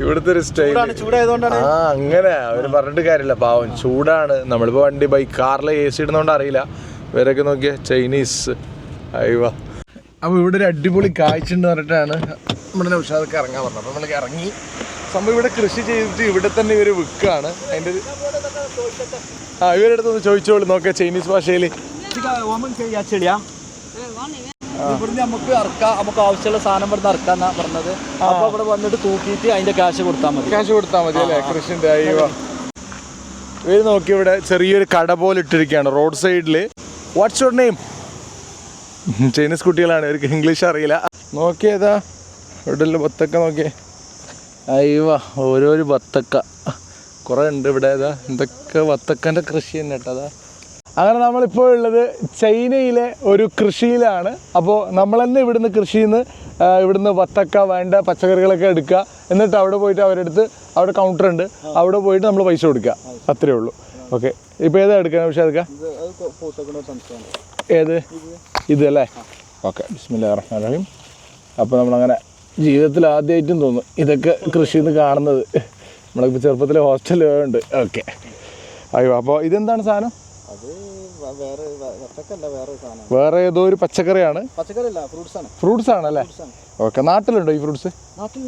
ഇവിടുത്തെ ഒരു സ്റ്റൈൽ ചൂടായതുകൊണ്ടാണ്. ആ അങ്ങനെ. അവർ പറഞ്ഞിട്ട് കാര്യമില്ല. പാവം ചൂടാണ്. നമ്മളിപ്പോ വണ്ടി ബൈക്ക് കാറിലെ എ സി ഇടുന്നോണ്ട് അറിയില്ല. ഇവരൊക്കെ നോക്കിയ ചൈനീസ് അയ്യോ അപ്പൊ ഇവിടെ ഒരു അടിപൊളി കാഴ്ച എന്ന് പറഞ്ഞിട്ടാണ് നമ്മുടെ നൗഷാദൊക്കെ ഇറങ്ങാൻ പറഞ്ഞു അപ്പം നമ്മളൊക്കെ ഇറങ്ങി. സംഭവം ഇവിടെ കൃഷി ചെയ്തിട്ട് ഇവിടെ തന്നെ ഇവർ വിൽക്കുകയാണ്. അതിന്റെ ഒരു ആ ഇവരുടെ അടുത്തൊന്ന് ചോദിച്ചോളൂ നോക്കുക ചൈനീസ് ഭാഷയിൽ ചെടിയാ? ഇവിടുന്ന് നമുക്ക് ഇറക്കാം നമുക്ക് ആവശ്യമുള്ള സാധനം ഇവിടുന്ന് ഇറക്കാന്നാ പറഞ്ഞത്. അപ്പൊ ഇവിടെ വന്നിട്ട് തൂക്കിയിട്ട് അതിന്റെ ക്യാഷ് കൊടുത്താൽ മതി. ക്യാഷ് കൊടുത്താൽ മതി അല്ലേ? കൃഷിന്റെ അയ്യോ ഇവർ നോക്കി ഇവിടെ ചെറിയൊരു കട പോലെ ഇട്ടിരിക്കുകയാണ് റോഡ് സൈഡിൽ വാട്ട്സ് യുവർ നെയിം ചൈനീസ് കുട്ടികളാണ് ഇവർക്ക് ഇംഗ്ലീഷ് അറിയില്ല. നോക്കിയതാ. ഇവിടെ ബത്തക്ക നോക്കിയേ. അയ്യവ ഓരോ ബത്തക്ക. കുറേ ഉണ്ട് ഇവിടെ അതാ എന്തൊക്കെ ബത്തക്കന്റെ കൃഷി തന്നെ കേട്ടോ അതാ. അങ്ങനെ നമ്മളിപ്പോൾ ഉള്ളത് ചൈനയിലെ ഒരു കൃഷിയിലാണ്. അപ്പോൾ നമ്മൾ തന്നെ ഇവിടുന്ന് കൃഷിയിൽ നിന്ന് ഇവിടുന്ന് വത്തക്ക വേണ്ട പച്ചക്കറികളൊക്കെ എടുക്കുക. എന്നിട്ട് അവിടെ പോയിട്ട് അവരെടുത്ത് അവിടെ കൗണ്ടർ ഉണ്ട്. അവിടെ പോയിട്ട് നമ്മൾ പൈസ കൊടുക്കുക. അത്രേ ഉള്ളൂ. ഓക്കെ. ഇപ്പോൾ ഏതാ എടുക്കാൻ പക്ഷേ എടുക്കുക ഏത്? ഇതല്ലേ ഓക്കെ. ബിസ്മില്ലാ റഹ്മാൻ റഹീം. അപ്പോൾ നമ്മളങ്ങനെ ജീവിതത്തിൽ ആദ്യമായിട്ടും തോന്നും ഇതൊക്കെ കൃഷി എന്ന് കാണുന്നത് നമ്മളിപ്പോൾ ചെറുപ്പത്തിൽ ഹോസ്റ്റലിൽ ഉണ്ട്. ഓക്കെ അയ്യോ അപ്പോൾ ഇതെന്താണ് സാധനം? വേറെ ഏതോ ഒരു പച്ചക്കറിയാണ്? പച്ചക്കറി ഫ്രൂട്ട്സ് ആണ്. ആണല്ലേ? ഓക്കെ നാട്ടിലുണ്ടോ ഈ ഫ്രൂട്ട്സ് നാട്ടിൽ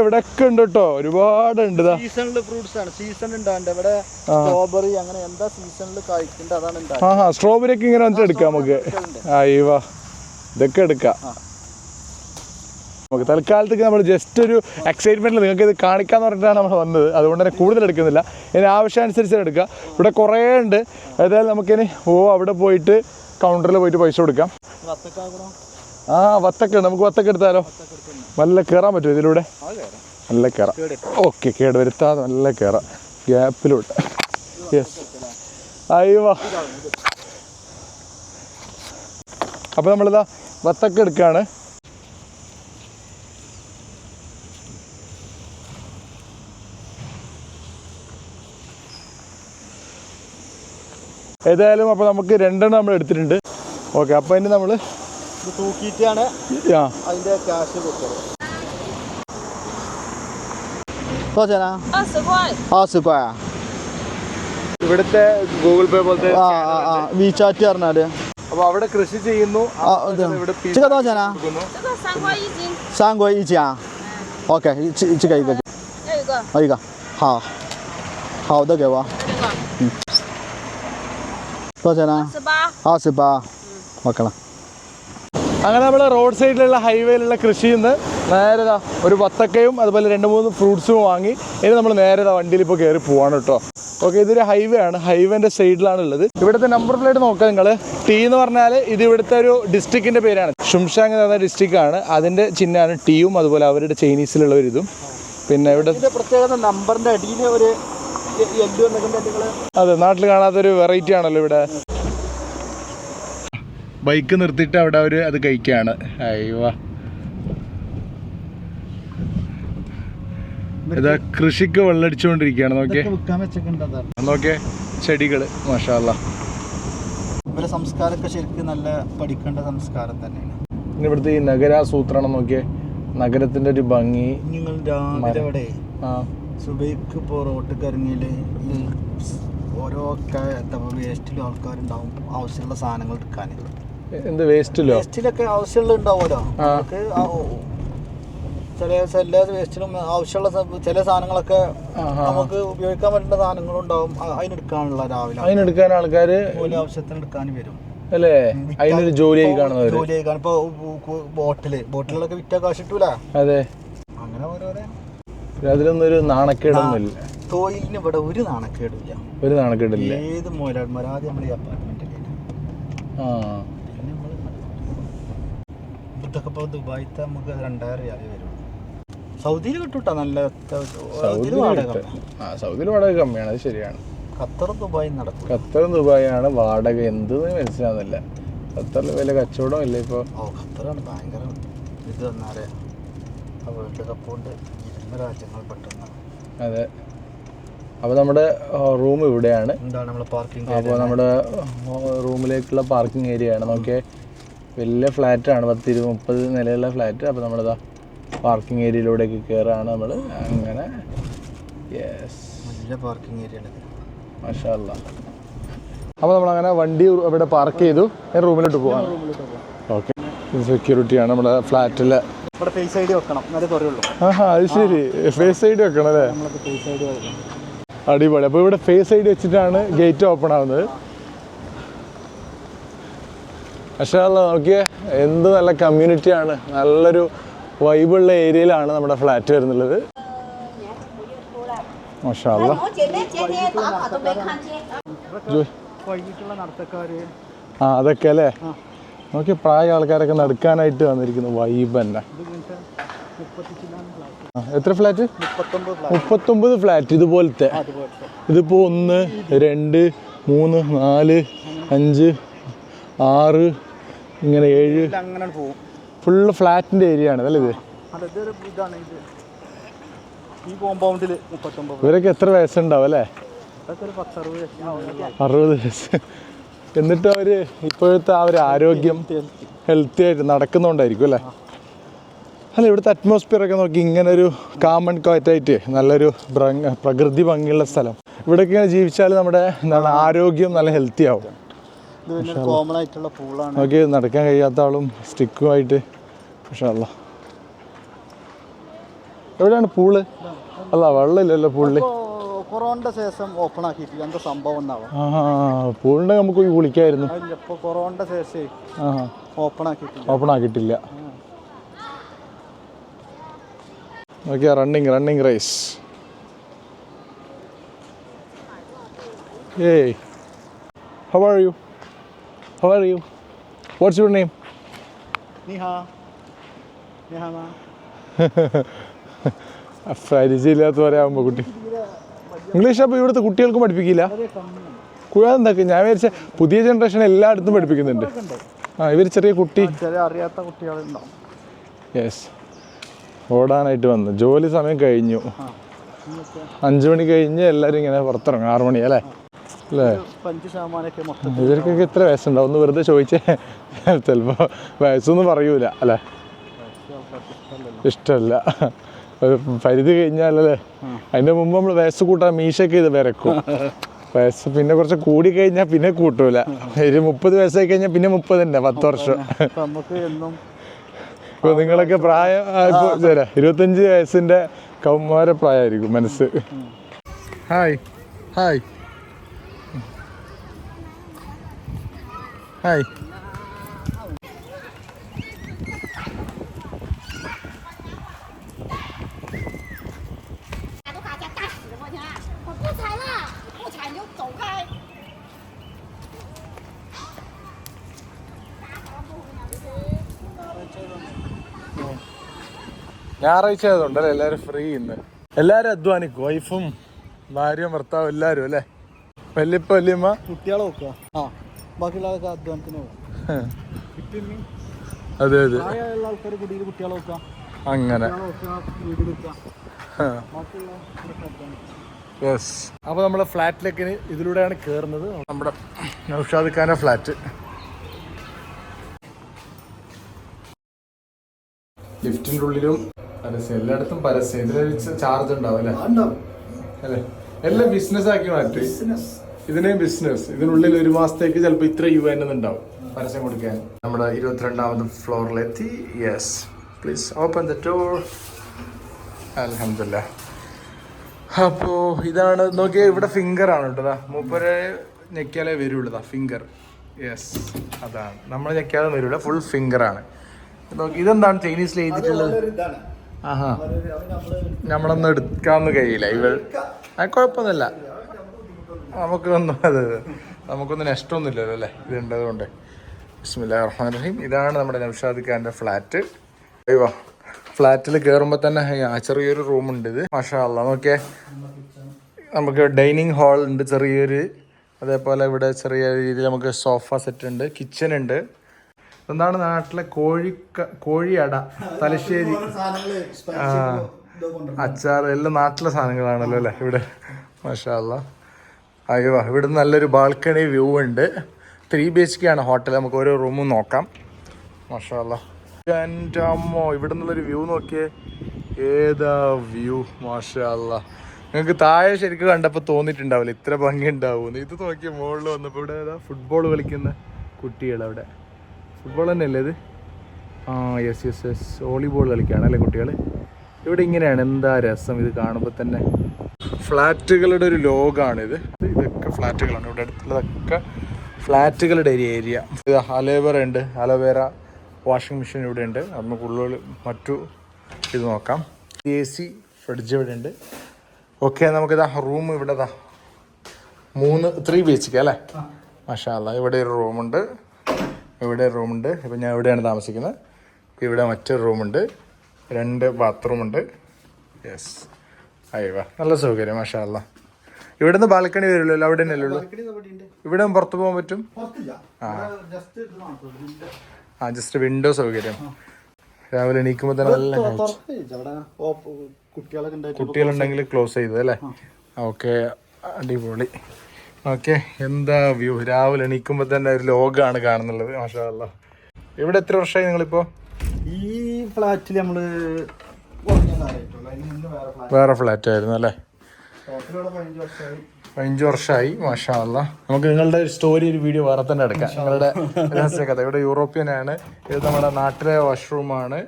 ഇവിടെ ഒക്കെ ഉണ്ട് കേട്ടോ ഒരുപാട് ഉണ്ട് സീസണിൽ ഫ്രൂട്ട്സ് ആണ്. സീസൺ ഉണ്ടാണ്ട് ഇവിടെ സ്ട്രോബെറി അങ്ങനെ എന്താ സീസണിൽ കഴിക്കേണ്ടത് അതാണ് ആ സ്ട്രോബെറി ഒക്കെ ഇങ്ങനെ വന്നിട്ട് എടുക്കാം നമുക്ക്. അയ്യവാ ഇതൊക്കെ എടുക്കാം. നമുക്ക് തൽക്കാലത്തേക്ക് നമ്മൾ ജസ്റ്റ് ഒരു എക്സൈറ്റ്മെന്റിൽ നിങ്ങൾക്ക് ഇത് കാണിക്കാന്ന് പറഞ്ഞിട്ടാണ് നമ്മൾ വന്നത്. അതുകൊണ്ട് തന്നെ കൂടുതൽ എടുക്കുന്നില്ല. ഇനി ആവശ്യമനുസരിച്ച് എടുക്കുക ഇവിടെ കുറേ ഉണ്ട്. ഏതായാലും നമുക്കിനി ഓ അവിടെ പോയിട്ട് കൗണ്ടറിൽ പോയിട്ട് പൈസ കൊടുക്കാം. ആ വത്തക്ക നമുക്ക് വത്തക്ക എടുത്താലോ? നല്ല കയറാൻ പറ്റുമോ ഇതിലൂടെ? നല്ല കയറാം ഓക്കെ കേട് വരുത്താതെ നല്ല കയറാം ഗ്യാപ്പിലൂടെ യെസ് അയ്യോ. അപ്പോൾ നമ്മളിതാ വത്തക്ക എടുക്കുകയാണ് ഏതായാലും അപ്പോൾ നമുക്ക് രണ്ടെണ്ണം നമ്മൾ എടുത്തിട്ടുണ്ട് ഓക്കെ അപ്പോൾ ഇനി നമ്മൾ ഇത് തൂക്കിയിട്ടാണ് ആ അതിന്റെ ക്യാഷ് കൊടുത്തത് 多少钱啊？二十块。二十块啊！ ഇവിടുത്തെ ഗൂഗിൾ പേ പോലത്തെ ആ ആ ആ വിചാറ്റ് പറഞ്ഞാല് അപ്പോൾ അവിടെ കൃഷി ചെയ്യുന്നു ആ ഇത് ഇവിടെ这个多少钱啊？ കൊടുക്കുന്നു. 这个三块一斤，三国一家。OK，这这个一个，要一个，好一个，好，好的给我， റോജന ആസിബ മക്കളാ അങ്ങനെ നമ്മൾ റോഡ് സൈഡിലുള്ള ഹൈവേയിലുള്ള കൃഷിയിൽ നിന്ന് നേരതാ ഒരു വത്തക്കയും അതുപോലെ രണ്ട് മൂന്ന് ഫ്രൂട്ട്സും വാങ്ങി ഇനി നമ്മൾ നേരതാ വണ്ടിയിൽ ഇപ്പോൾ കയറി പോവാണ് കേട്ടോ. ഓക്കെ ഇതൊരു ഹൈവേ ആണ്. ഹൈവേന്റെ സൈഡിലാണ് ഉള്ളത്. ഇവിടുത്തെ നമ്പർ പ്ലേറ്റ് നോക്കുക നിങ്ങൾ ടി എന്ന് പറഞ്ഞാൽ ഇത് ഇവിടുത്തെ ഒരു ഡിസ്ട്രിക്റ്റിന്റെ പേരാണ്. ഷുംഷാങ് എന്ന് പറഞ്ഞ ഡിസ്ട്രിക്റ്റ് ആണ്. അതിന്റെ ചിഹ്നമാണ് ടിയും അതുപോലെ അവരുടെ ചൈനീസിലുള്ള ഒരു ഇതും. പിന്നെ ഇവിടെ പ്രത്യേകത നമ്പറിന്റെ അടിയിൽ ഒരു അതെ നാട്ടിൽ കാണാത്തൊരു വെറൈറ്റി ആണല്ലോ ഇവിടെ. ബൈക്ക് നിർത്തിയിട്ട് അവിടെ അവർ അത് കഴിക്കുകയാണ് അയ്യോ. ഇതാ കൃഷിക്ക് വെള്ളടിച്ചുകൊണ്ടിരിക്കുകയാണ് നോക്കിയേ. നോക്കിയേ ചെടികൾ മാഷാല്ല ഇവരെ സംസ്കാരമൊക്കെ ശരിക്കും നല്ല പഠിക്കേണ്ട സംസ്കാരം തന്നെയാണ്. ഇവിടുത്തെ ഈ നഗരാസൂത്രണം നോക്കിയേ. നഗരത്തിന്റെ ഒരു ഭംഗി. നിങ്ങൾ രാവിലെ സുബൈക്ക് ഇപ്പോൾ റോട്ടിൽ ഇറങ്ങിയാൽ ഈ ഓരോ വേസ്റ്റിലും ആൾക്കാരുണ്ടാവും ആവശ്യമുള്ള സാധനങ്ങൾ എടുക്കാൻ എന്ത് വേസ്റ്റിലോ? വേസ്റ്റിലൊക്കെ ആവശ്യമുള്ള ഉണ്ടാവുമല്ലോ നമുക്ക് ചില എല്ലാ വേസ്റ്റിലും ആവശ്യമുള്ള ചില സാധനങ്ങളൊക്കെ നമുക്ക് ഉപയോഗിക്കാൻ പറ്റുന്ന സാധനങ്ങളും ഉണ്ടാവും. അതിനെടുക്കാനുള്ള രാവിലെ. അതിനെടുക്കാൻ ആൾക്കാർ ജോലി ആവശ്യത്തിന് എടുക്കാൻ വരും. അല്ലേ? അതിനൊരു ജോലിയായി കാണുന്നവര്. ജോലിയായി കാണും. ഇപ്പൊ ബോട്ടിൽ. ബോട്ടിലൊക്കെ വിറ്റാ കാശ് കിട്ടൂല? അതെ. അങ്ങനെ ഓരോരോ അതിലൊന്നും ഒരു നാണക്കേടൊന്നുമില്ല തൊഴിലിന് ഇവിടെ ഒരു നാണക്കേടില്ല ഒരു നാണക്കേടില്ല. ഏത് മോലാന്മാർ ആദ്യം നമ്മൾ ഈ അപ്പാർട്ട്മെന്റിൽ ആ. പിന്നെ നമ്മൾ ഇതൊക്കെ ഇപ്പോൾ ദുബായിത്തെ നമുക്ക് രണ്ടായിരം റിയാലേ വരുള്ളൂ. സൗദിയിൽ കിട്ടൂട്ടോ നല്ല. സൗദിയിൽ വാടക ആ സൗദിയിൽ വാടക കമ്മിയാണ് അത് ശരിയാണ്. ഖത്തറും ദുബായും നടക്കും. ഖത്തറും ദുബായാണ് വാടക എന്തെന്ന് മനസ്സിലാവുന്നില്ല. ഖത്തറിൽ വലിയ കച്ചവടം ഇല്ല ഇപ്പോൾ ഓ ഖത്തറാണ് ഭയങ്കര ഇത് വന്നാലേ വേൾഡ് കപ്പ് കൊണ്ട് ഇരുന്ന രാജ്യങ്ങൾ പെട്ടെന്ന്. അതെ. അപ്പോൾ നമ്മുടെ റൂം ഇവിടെയാണ്. എന്താണ് നമ്മുടെ പാർക്കിംഗ് അപ്പോൾ നമ്മുടെ റൂമിലേക്കുള്ള പാർക്കിംഗ് ഏരിയ ആണ്. നോക്കിയാൽ വലിയ ഫ്ലാറ്റാണ് പത്ത് ഇരുപത് മുപ്പത് നിലയുള്ള ഫ്ലാറ്റ് അപ്പോൾ നമ്മളിതാ പാർക്കിംഗ് ഏരിയയിലൂടെയൊക്കെ കയറാണ് നമ്മൾ അങ്ങനെ. യെസ് നല്ല പാർക്കിംഗ് ഏരിയ മഷാല്ല അപ്പോൾ നമ്മളങ്ങനെ വണ്ടി ഇവിടെ പാർക്ക് ചെയ്തു. ഞാൻ റൂമിലോട്ട് പോകാം സെക്യൂരിറ്റിയാണ് നമ്മുടെ ഫ്ലാറ്റിൽ ഫേസ് അത് ശരി. ഫേസ് ഐ ഡി വെക്കണം അല്ലേ? അടിപൊളി. അപ്പോൾ ഇവിടെ ഫേസ് ഐ ഡി വെച്ചിട്ടാണ് ഗേറ്റ് ഓപ്പൺ ആവുന്നത്. പക്ഷേ നോക്കിയേ എന്ത് നല്ല കമ്മ്യൂണിറ്റിയാണ് നല്ലൊരു വൈബുള്ള ഏരിയയിലാണ് നമ്മുടെ ഫ്ലാറ്റ് വരുന്നുള്ളത്. അതൊക്കെ അല്ലേ? നോക്കി പ്രായ ആൾക്കാരൊക്കെ നടക്കാനായിട്ട് വന്നിരിക്കുന്നു. വൈബ് തന്നെ. എത്ര ഫ്ലാറ്റ് മുപ്പത്തൊമ്പത് ഫ്ലാറ്റ് ഇതുപോലത്തെ. ഇതിപ്പോൾ ഒന്ന് രണ്ട് മൂന്ന് നാല് അഞ്ച് ആറ് ഇങ്ങനെ ഏഴ്. ഫുള്ള് ഫ്ലാറ്റിന്റെ ഏരിയ ആണ് അല്ലേ ഇത്? ഇവരൊക്കെ എത്ര വയസ്സുണ്ടാവും അല്ലേ? അറുപത് വയസ്സ്. എന്നിട്ട് അവർ ഇപ്പോഴത്തെ ആ ഒരു ആരോഗ്യം ഹെൽത്തി ആയിട്ട് നടക്കുന്നുണ്ടായിരിക്കും അല്ലേ? അല്ല ഇവിടുത്തെ അറ്റ്മോസ്ഫിയർ ഒക്കെ നോക്കി ഇങ്ങനെ ഒരു കാമൺ ക്വാറ്റായിട്ട് നല്ലൊരു പ്രകൃതി ഭംഗിയുള്ള സ്ഥലം. ഇവിടെയൊക്കെ ഇങ്ങനെ ജീവിച്ചാൽ നമ്മുടെ എന്താണ് ആരോഗ്യം നല്ല ഹെൽത്തി ആവും. കോമൺ ആയിട്ടുള്ള പൂളാണ്. നോക്കി നടക്കാൻ കഴിയാത്ത ആളും സ്റ്റിക്കുമായിട്ട് പക്ഷേ അല്ല എവിടെയാണ് പൂൾ? അല്ല വെള്ളമില്ലല്ലോ പുള്ളി. കൊറോണയുടെ ശേഷം ഓപ്പൺ ആക്കിയിട്ടില്ല എന്താ സംഭവം എന്നാവും? പുള്ളിനെ നമുക്ക് പോയി കുളിക്കായിരുന്നു അതില്ല ഇപ്പോൾ കൊറോണയുടെ ശേഷം ഓപ്പൺ ആക്കിയിട്ടില്ല. ഓപ്പൺ ആക്കിയിട്ടില്ല. നോക്കിയാ running running race hey how are you how are you what's your name Niha നിഹാ പരിചയമില്ലാത്തവരെ ആകുമ്പോൾ കുട്ടി. ഇംഗ്ലീഷ് അപ്പോൾ ഇവിടുത്തെ കുട്ടികൾക്കും പഠിപ്പിക്കില്ല? എന്താക്കി ഞാൻ വിചാരിച്ച പുതിയ ജനറേഷൻ എല്ലായിടത്തും പഠിപ്പിക്കുന്നുണ്ട്. ആ ഇവർ ചെറിയ കുട്ടി. അറിയാത്ത കുട്ടികളുണ്ടാവും. യെസ് ഓടാനായിട്ട് വന്നു. ജോലി സമയം കഴിഞ്ഞു. അഞ്ചു മണി കഴിഞ്ഞ് എല്ലാവരും ഇങ്ങനെ പുറത്തിറങ്ങും. ആറു മണി അല്ലേ? അല്ലേ? ഇവർക്കൊക്കെ ഇത്ര വയസ്സുണ്ടാവും. ഒന്ന് വെറുതെ ചോദിച്ചേ. ചിലപ്പോൾ വയസ്സൊന്നും പറയൂല അല്ലേ? ഇഷ്ടമല്ല പരിധി കഴിഞ്ഞാലല്ലേ? അതിന്റെ മുമ്പ് നമ്മൾ വയസ്സ് കൂട്ടാൻ മീശയൊക്കെ ഇത് വിരക്കും. വയസ്സ് പിന്നെ കുറച്ച് കൂടി കഴിഞ്ഞാൽ പിന്നെ കൂട്ടൂല. ഒരു മുപ്പത് വയസ്സായി കഴിഞ്ഞാൽ പിന്നെ മുപ്പത് തന്നെ പത്ത് വർഷം. ഇപ്പൊ നമുക്ക് എന്നും ഇപ്പോൾ നിങ്ങളൊക്കെ പ്രായം ഇപ്പൊ തരാം ഇരുപത്തഞ്ച് വയസ്സിന്റെ കൗമാര പ്രായമായിരിക്കും മനസ്സ്. ഹായ് ഹായ് ഹായ് ഞായറാഴ്ച ആയതുകൊണ്ടല്ലേ എല്ലാവരും ഫ്രീ ഇന്ന്? എല്ലാവരും അധ്വാനിക്കും. വൈഫും ഭാര്യയും ഭർത്താവും എല്ലാവരും അല്ലേ? വല്യപ്പ വല്യമ്മ? കുട്ടികളെ നോക്കുക. ആ ബാക്കിയുള്ള ആൾക്കാർ അധ്വാനത്തിന് പോകും. ഇപ്പം അതെ അതെ. ആൾക്കാർ കുടിയിൽ കുട്ടികളെ നോക്കുക. അങ്ങനെ. യെസ് അപ്പോൾ നമ്മുടെ ഫ്ലാറ്റിലേക്ക് ഇതിലൂടെയാണ് കയറുന്നത് നമ്മുടെ നൗഷാദ് ഖാന്റെ ഫ്ലാറ്റ്. ലിഫ്റ്റിന്റെ ഉള്ളിലും പരസ്യം. എല്ലായിടത്തും പരസ്യം. ഇതിനൊരു ചാർജ് ഉണ്ടാവും അല്ലേ? അല്ലേ? എല്ലാം ബിസിനസ് ആക്കി മാറ്റി. ഇതിനെ ബിസിനസ് ഇതിനുള്ളിൽ ഒരു മാസത്തേക്ക് ചിലപ്പോൾ ഇത്ര യു എൻ ഉണ്ടാവും പരസ്യം കൊടുക്കാൻ. നമ്മുടെ ഇരുപത്തിരണ്ടാമത് ഫ്ലോറിലെത്തി. Yes please open the door അലഹമില്ല അപ്പോ ഇതാണ് നോക്കിയാൽ ഇവിടെ ഫിംഗർ ആണ് കേട്ടോ. ദാ. മൂപ്പരെ ഞെക്കിയാലേ വരുള്ളൂ. ദാ ഫിംഗർ യെസ് അതാണ്. നമ്മൾ ഞെക്കിയാലും വരില്ല ഫുൾ ഫിംഗർ ആണ്. നോക്കി ഇതെന്താണ്? ചൈനീസിൽ എഴുതിയിട്ടുള്ളത്? ഇതാണ് ആഹാ. നമ്മളൊന്നും എടുക്കാന്ന് കഴിയില്ല. ഇവൾ ആ കുഴപ്പമൊന്നുമില്ല. നമുക്കൊന്നും അത് നമുക്കൊന്നും നഷ്ടമൊന്നുമില്ലല്ലോ അല്ലേ? ഇത് കൊണ്ട് ബിസ്മില്ലാ റഹ്മാൻ റഹീം ഇതാണ് നമ്മുടെ നൗഷാദ് ഖാന്റെ ഫ്ലാറ്റ്. അയ്യോ ഫ്ലാറ്റിൽ കയറുമ്പോൾ തന്നെ ചെറിയൊരു ചെറിയൊരു റൂമുണ്ട് ഇത്. മാഷാ അല്ല നോക്കിയേ. നമുക്ക് ഡൈനിങ് ഹാൾ ഉണ്ട് ചെറിയൊരു. അതേപോലെ ഇവിടെ ചെറിയ രീതിയിൽ നമുക്ക് സോഫ സെറ്റ് ഉണ്ട് കിച്ചൺ ഉണ്ട് എന്താണ് നാട്ടിലെ കോഴി കോഴിയട തലശ്ശേരി? അച്ചാർ എല്ലാം നാട്ടിലെ സാധനങ്ങളാണല്ലോ അല്ലേ ഇവിടെ? മാഷാല്ല അയ്യോ ഇവിടെ നല്ലൊരു ബാൽക്കണി വ്യൂ ഉണ്ട്. ത്രീ ബി എച്ച് കെ ആണ് ഹോട്ടൽ നമുക്ക് ഓരോ റൂമും നോക്കാം. മാഷാല്ല എന്റെ അമ്മോ ഇവിടെ നിന്നുള്ളൊരു വ്യൂ നോക്കിയേ. ഏതാ വ്യൂ മാഷാല്ല നിങ്ങൾക്ക് താഴെ ശരിക്കും കണ്ടപ്പോൾ തോന്നിയിട്ടുണ്ടാവില്ല. ഇത്ര ഭംഗി ഉണ്ടാവും ഇത് നോക്കിയ മുകളിൽ വന്നപ്പോൾ ഇവിടെ ഏതാ ഫുട്ബോൾ കളിക്കുന്ന കുട്ടികൾ അവിടെ ഫുട്ബോൾ തന്നെയല്ലേ ഇത്? ആ യെസ് യെസ് യെസ് വോളിബോൾ കളിക്കുകയാണ് അല്ലേ കുട്ടികൾ ഇവിടെ ഇങ്ങനെയാണ്. എന്താ രസം ഇത് കാണുമ്പോൾ തന്നെ? ഫ്ലാറ്റുകളുടെ ഒരു ലോകാണിത് ഇതൊക്കെ ഫ്ലാറ്റുകളാണ്. ഇവിടെ അടുത്തുള്ളതൊക്കെ ഫ്ലാറ്റുകളുടെ ഒരു ഏരിയ ഇത് അലോവേറ ഉണ്ട്. അലോവേറ വാഷിംഗ് മെഷീൻ ഇവിടെ ഉണ്ട്. നമുക്ക് കൂടുതൽ മറ്റു ഇത് നോക്കാം. എ സി ഫ്രിഡ്ജ് ഇവിടെ ഉണ്ട്. ഓക്കെ നമുക്കിതാ റൂം ഇവിടെ ദാ. മൂന്ന് ത്രീ ബി എച്ച് കെ അല്ലേ മാഷാ അല്ലാ ഇവിടെ ഒരു റൂമുണ്ട് ഇവിടെ റൂമുണ്ട്. ഇപ്പം ഞാൻ ഇവിടെയാണ് താമസിക്കുന്നത്. ഇവിടെ മറ്റൊരു റൂമുണ്ട്. രണ്ട് ബാത്റൂമുണ്ട്. യെസ് അയ്യവ നല്ല സൗകര്യം മാഷാ അല്ലാ ഇവിടെ നിന്ന് ബാൽക്കണി വരുമല്ലോ അവിടെ തന്നെ ഉള്ളൂ? ഇവിടെ പുറത്ത് പോകാൻ പറ്റും? ആ. ആ ജസ്റ്റ് വിൻഡോ സൗകര്യം. രാവിലെ എണീക്കുമ്പോൾ തന്നെ നല്ല കുട്ടികളുണ്ടെങ്കിൽ ക്ലോസ് ചെയ്തത് അല്ലേ? ഓക്കെ. അടിപൊളി. ഓക്കെ എന്താ വ്യൂ? രാവിലെ എണീക്കുമ്പോൾ തന്നെ ഒരു ലോകമാണ് കാണുന്നുള്ളത് മാഷാല്ല ഇവിടെ എത്ര വർഷമായി നിങ്ങളിപ്പോൾ ഈ ഫ്ലാറ്റിൽ നമ്മൾ വേറെ ഫ്ലാറ്റ്. ആയിരുന്നു അല്ലേ? പതിനഞ്ച് വർഷമായി. മാഷാല്ല നമുക്ക് നിങ്ങളുടെ ഒരു സ്റ്റോറി ഒരു വീഡിയോ വേറെ തന്നെ എടുക്കാം. നിങ്ങളുടെ രഹസ്യ കഥ ഇവിടെ യൂറോപ്യൻ ആണ് ഇത് നമ്മുടെ നാട്ടിലെ വാഷ്റൂമാണ്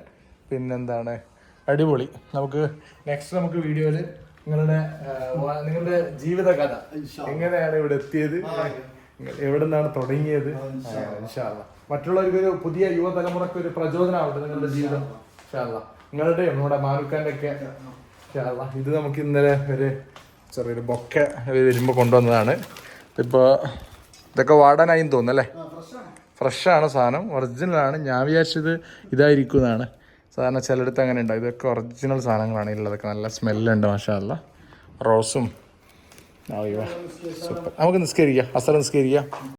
പിന്നെന്താണ്? അടിപൊളി. നമുക്ക് നെക്സ്റ്റ് നമുക്ക് വീഡിയോയിൽ നിങ്ങളുടെ നിങ്ങളുടെ ജീവിത കഥ എങ്ങനെയാണ് ഇവിടെ എത്തിയത്? എവിടെ നിന്നാണ് തുടങ്ങിയത്. മറ്റുള്ളവർക്ക് ഒരു പുതിയ യുവതലമുറക്ക് ഒരു പ്രചോദനമാവട്ടെ നിങ്ങളുടെ ജീവിതം. നിങ്ങളുടെയും നമ്മുടെ മാറുക്കാന്റെ ഒക്കെ ഇത് നമുക്ക് ഇന്നലെ ഒരു ചെറിയൊരു ബൊക്ക വരുമ്പോൾ കൊണ്ടുവന്നതാണ്. ഇപ്പോൾ ഇതൊക്കെ വാടാനായി തോന്നുന്നു അല്ലേ? ഫ്രഷാണ്. സാധനം. ഒറിജിനലാണ്. ഞാൻ വിചാരിച്ചത് ഇതായിരിക്കുന്നതാണ് സാധാരണ ചിലയിടത്ത് അങ്ങനെ ഉണ്ടാവും ഇതൊക്കെ ഒറിജിനൽ സാധനങ്ങളാണ് ഇതിലതൊക്കെ നല്ല സ്മെല്ലുണ്ട് മാഷാല്ല റോസും. നമുക്ക് നിസ്കരിക്കാം. അസ്ത്രം നിസ്കരിക്കാം.